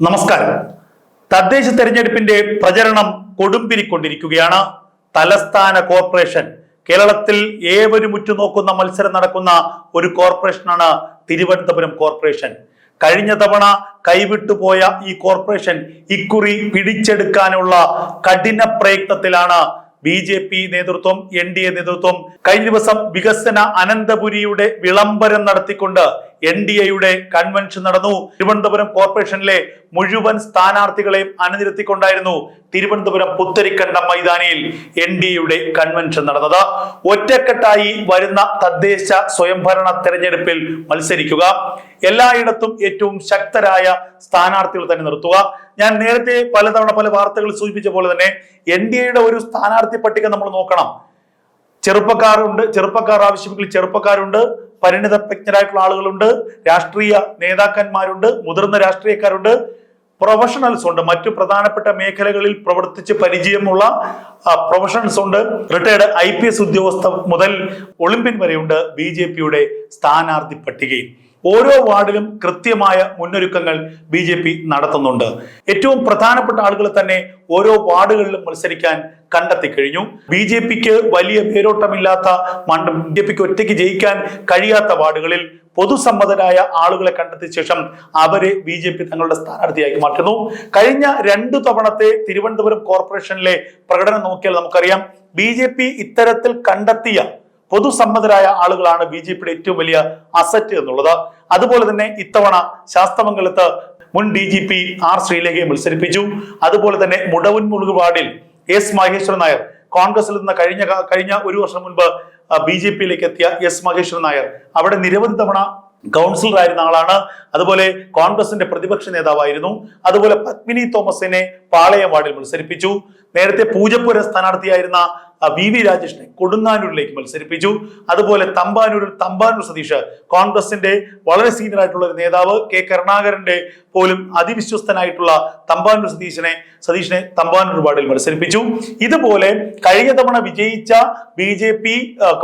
നമസ്കാരം. തദ്ദേശ തെരഞ്ഞെടുപ്പിന്റെ പ്രചരണം കൊടുമ്പിരിക്കൊണ്ടിരിക്കുകയാണ്. തലസ്ഥാന കോർപ്പറേഷൻ കേരളത്തിൽ ഏവരും ഉറ്റുനോക്കുന്ന മത്സരം നടക്കുന്ന ഒരു കോർപ്പറേഷനാണ് തിരുവനന്തപുരം കോർപ്പറേഷൻ. കഴിഞ്ഞ തവണ കൈവിട്ടുപോയ ഈ കോർപ്പറേഷൻ ഇക്കുറി പിടിച്ചെടുക്കാനുള്ള കഠിന പ്രയത്നത്തിലാണ് ബി ജെ പി നേതൃത്വം എൻ ഡി എ നേതൃത്വം കഴിഞ്ഞ ദിവസം വികസന അനന്തപുരിയുടെ വിളംബരം നടത്തിക്കൊണ്ട് എൻ ഡി എയുടെ കൺവെൻഷൻ നടന്നു. തിരുവനന്തപുരം കോർപ്പറേഷനിലെ മുഴുവൻ സ്ഥാനാർത്ഥികളെയും അണിനിരത്തിക്കൊണ്ടായിരുന്നു തിരുവനന്തപുരം പുത്തരിക്കണ്ട മൈതാനിയിൽ എൻ ഡി എയുടെ കൺവെൻഷൻ നടന്നത്. ഒറ്റക്കെട്ടായി വരുന്ന തദ്ദേശ സ്വയംഭരണ തെരഞ്ഞെടുപ്പിൽ മത്സരിക്കുക. എല്ലായിടത്തും ഏറ്റവും ശക്തരായ സ്ഥാനാർത്ഥികൾ തന്നെ നിർത്തുക. ഞാൻ നേരത്തെ പലതവണ പല വാർത്തകൾ സൂചിപ്പിച്ച പോലെ തന്നെ എൻ ഡി എയുടെ ഒരു സ്ഥാനാർത്ഥി പട്ടിക നമ്മൾ നോക്കണം. ചെറുപ്പക്കാരുണ്ട് ചെറുപ്പക്കാർ ആവശ്യമെങ്കിൽ ചെറുപ്പക്കാരുണ്ട്. പരിണിത പ്രജ്ഞരായിട്ടുള്ള ആളുകളുണ്ട് രാഷ്ട്രീയ നേതാക്കന്മാരുണ്ട് മുതിർന്ന രാഷ്ട്രീയക്കാരുണ്ട്. പ്രൊഫഷണൽസ് ഉണ്ട്. മറ്റു പ്രധാനപ്പെട്ട മേഖലകളിൽ പ്രവർത്തിച്ച് പരിചയമുള്ള പ്രൊഫഷണൽസ് ഉണ്ട്. റിട്ടയർഡ് ഐ പി എസ് ഉദ്യോഗസ്ഥ മുതൽ ഒളിമ്പ്യൻ വരെയുണ്ട്. ബി ജെ പിയുടെ സ്ഥാനാർത്ഥി പട്ടികയിൽ. ഓരോ വാർഡിലും കൃത്യമായ മുന്നൊരുക്കങ്ങൾ ബി ജെ പി നടത്തുന്നുണ്ട്. ഏറ്റവും പ്രധാനപ്പെട്ട ആളുകൾ തന്നെ ഓരോ വാർഡുകളിലും മത്സരിക്കാൻ കണ്ടെത്തി കഴിഞ്ഞു. ബി ജെ പിക്ക് വലിയ പേരോട്ടമില്ലാത്ത ബി ജെ പിക്ക് ഒറ്റയ്ക്ക് ജയിക്കാൻ കഴിയാത്ത വാർഡുകളിൽ പൊതുസമ്മതരായ ആളുകളെ കണ്ടെത്തിയ ശേഷം അവരെ ബി ജെ പി തങ്ങളുടെ സ്ഥാനാർത്ഥിയാക്കി മാറ്റുന്നു. കഴിഞ്ഞ രണ്ടു തവണത്തെ തിരുവനന്തപുരം കോർപ്പറേഷനിലെ പ്രകടനം നോക്കിയാൽ നമുക്കറിയാം ബി ജെ പി ഇത്തരത്തിൽ കണ്ടെത്തിയ പൊതുസമ്മതരായ ആളുകളാണ് ബി ജെ പിയുടെ ഏറ്റവും വലിയ അസറ്റ് എന്നുള്ളത്. അതുപോലെ തന്നെ ഇത്തവണ ശാസ്തമംഗലത്ത് മുൻ ഡി ജി പി ആർ ശ്രീലേഖയെ മത്സരിപ്പിച്ചു. അതുപോലെ തന്നെ മുടവുൻമുളുക് വാർഡിൽ എസ് മഹേശ്വരൻ നായർ കോൺഗ്രസിൽ നിന്ന് കഴിഞ്ഞ കഴിഞ്ഞ ഒരു വർഷം മുൻപ് ബി ജെ പിയിലേക്ക് എത്തിയ എസ് മഹേശ്വരൻ നായർ അവിടെ നിരവധി തവണ കൗൺസിലർ ആയിരുന്ന ആളാണ്. അതുപോലെ കോൺഗ്രസിന്റെ പ്രതിപക്ഷ നേതാവായിരുന്നു. അതുപോലെ പത്മിനി തോമസിനെ പാളയം വാർഡിൽ മത്സരിപ്പിച്ചു. നേരത്തെ പൂജപ്പുര സ്ഥാനാർത്ഥിയായിരുന്ന വി വി രാജേഷിനെ കൊടുങ്ങാനൂരിലേക്ക് മത്സരിപ്പിച്ചു. അതുപോലെ തമ്പാനൂരിൽ തമ്പാനൂർ സതീഷ് കോൺഗ്രസിന്റെ വളരെ സീനിയർ ആയിട്ടുള്ള ഒരു നേതാവ് കെ കരുണാകരന്റെ പോലും അതിവിശ്വസ്തനായിട്ടുള്ള തമ്പാനൂർ സതീശനെ സതീഷിനെ തമ്പാനൂർ വാർഡിൽ മത്സരിപ്പിച്ചു. ഇതുപോലെ കഴിഞ്ഞ തവണ വിജയിച്ച ബി ജെ പി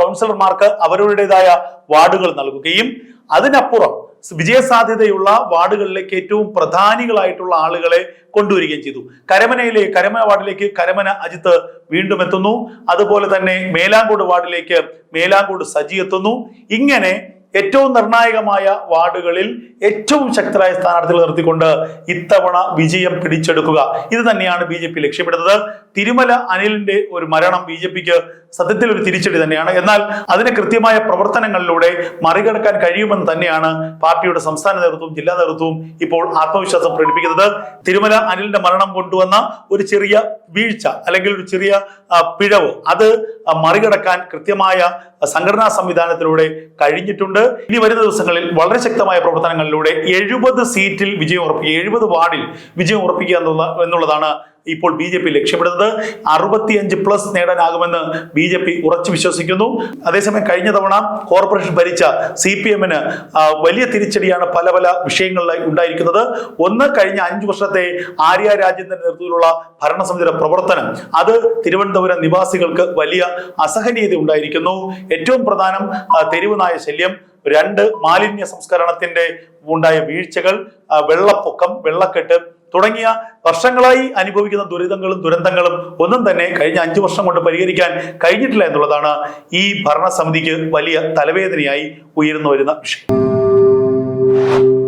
കൗൺസിലർമാർക്ക് അവരുടേതായ വാർഡുകൾ നൽകുകയും അതിനപ്പുറം വിജയസാധ്യതയുള്ള വാർഡുകളിലേക്ക് ഏറ്റവും പ്രധാനികളായിട്ടുള്ള ആളുകളെ കൊണ്ടുവരികയും ചെയ്തു. കരമനയിലെ കരമന വാർഡിലേക്ക് കരമന അജിത്ത് വീണ്ടും എത്തുന്നു. അതുപോലെ തന്നെ മേലാങ്കോട് വാർഡിലേക്ക് മേലാങ്കോട് സജി എത്തുന്നു. ഇങ്ങനെ ഏറ്റവും നിർണായകമായ വാർഡുകളിൽ ഏറ്റവും ശക്തരായ സ്ഥാനാർത്ഥികൾ നിർത്തിക്കൊണ്ട് ഇത്തവണ വിജയം പിടിച്ചെടുക്കുക. ഇത് തന്നെയാണ് ബി ജെ പി ലക്ഷ്യമിടുന്നത്. തിരുമല അനിലിന്റെ ഒരു മരണം ബി ജെ പിക്ക് സത്യത്തിൽ ഒരു തിരിച്ചടി തന്നെയാണ്. എന്നാൽ അതിന് കൃത്യമായ പ്രവർത്തനങ്ങളിലൂടെ മറികടക്കാൻ കഴിയുമെന്ന് തന്നെയാണ് പാർട്ടിയുടെ സംസ്ഥാന നേതൃത്വവും ജില്ലാ നേതൃത്വവും ഇപ്പോൾ ആത്മവിശ്വാസം പ്രകടിപ്പിക്കുന്നത്. തിരുമല അനിലിന്റെ മരണം കൊണ്ടുവന്ന ഒരു ചെറിയ വീഴ്ച അല്ലെങ്കിൽ ഒരു ചെറിയ പിഴവ് അത് മറികടക്കാൻ കൃത്യമായ സംഘടനാ സംവിധാനത്തിലൂടെ കഴിഞ്ഞിട്ടുണ്ട്. ഇനി വരുന്ന ദിവസങ്ങളിൽ വളരെ ശക്തമായ പ്രവർത്തനങ്ങളിലൂടെ എഴുപത് സീറ്റിൽ വിജയം ഉറപ്പിക്കുക എഴുപത് വാർഡിൽ വിജയം ഉറപ്പിക്കുക എന്നുള്ള എന്നുള്ളതാണ് ഇപ്പോൾ ബി ജെ പി ലക്ഷ്യമിടുന്നത് അറുപത്തിയഞ്ച് പ്ലസ് നേടാനാകുമെന്ന് ബി ജെ പി ഉറച്ചു വിശ്വസിക്കുന്നു. അതേസമയം കഴിഞ്ഞ തവണ കോർപ്പറേഷൻ ഭരിച്ച സി പി എമ്മിന് വലിയ തിരിച്ചടിയാണ് പല പല വിഷയങ്ങളിലായി ഉണ്ടായിരിക്കുന്നത്. ഒന്ന് കഴിഞ്ഞ അഞ്ചു വർഷത്തെ ആര്യ രാജേന്ദ്രന്റെ നേതൃത്വത്തിലുള്ള ഭരണസമിതിയുടെ പ്രവർത്തനം അത് തിരുവനന്തപുരം നിവാസികൾക്ക് വലിയ അസഹനീയത ഉണ്ടായിരിക്കുന്നു. ഏറ്റവും പ്രധാനം തെരുവുനായ നായ ശല്യം രണ്ട് മാലിന്യ സംസ്കരണത്തിന്റെ ഉണ്ടായ വീഴ്ചകൾ വെള്ളപ്പൊക്കം വെള്ളക്കെട്ട് തുടങ്ങിയ വർഷങ്ങളായി അനുഭവിക്കുന്ന ദുരിതങ്ങളും ദുരന്തങ്ങളും ഒന്നും തന്നെ കഴിഞ്ഞ അഞ്ചു വർഷം കൊണ്ട് പരിഹരിക്കാൻ കഴിഞ്ഞിട്ടില്ല എന്നുള്ളതാണ് ഈ ഭരണസമിതിക്ക് വലിയ തലവേദനയായി ഉയർന്നു വരുന്ന വിഷയം